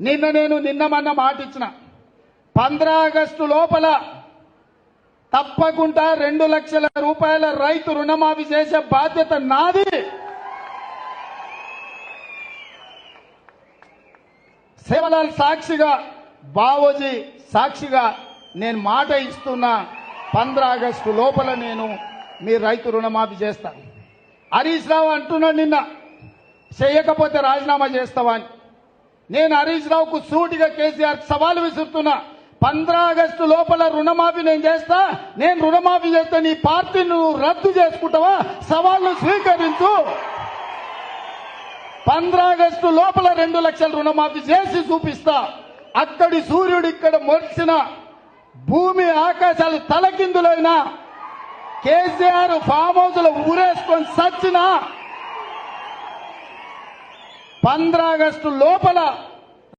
నిన్న నేను నిన్నమన్న మాట ఇచ్చిన. పంద్రా ఆగస్టు లోపల తప్పకుండా రెండు లక్షల రూపాయల రైతు రుణమాఫీ చేసే బాధ్యత నాది. సేవలాల్ సాక్షిగా బావోజీ సాక్షిగా నేను మాట ఇస్తున్నా పంద్రా ఆగస్టు లోపల నేను మీ రైతు రుణమాఫీ చేస్తాను హరీష్ రావు అంటున్నాడు నిన్న చేయకపోతే రాజీనామా చేస్తావా అని. నేను హరీష్ రావుకు సూటిగా కేసీఆర్ సవాల్ విసురుతున్నా. పంద్రా ఆగస్టు లోపల రుణమాఫీ నేను చేస్తా నేను రుణమాఫీ చేస్తే నీ పార్టీ నువ్వు రద్దు చేసుకుంటావా? సవాల్ను స్వీకరించు. పంద్రా ఆగస్టు లోపల రెండు లక్షల రుణమాఫీ చేసి చూపిస్తా. అక్కడి సూర్యుడు ఇక్కడ మొలిచిన భూమి ఆకాశాలు తలకిందులైనా కేసీఆర్ ఫామ్ హౌస్లో ఊరేసుకొని సచ్చినా పంద్రా ఆగస్టు లోపల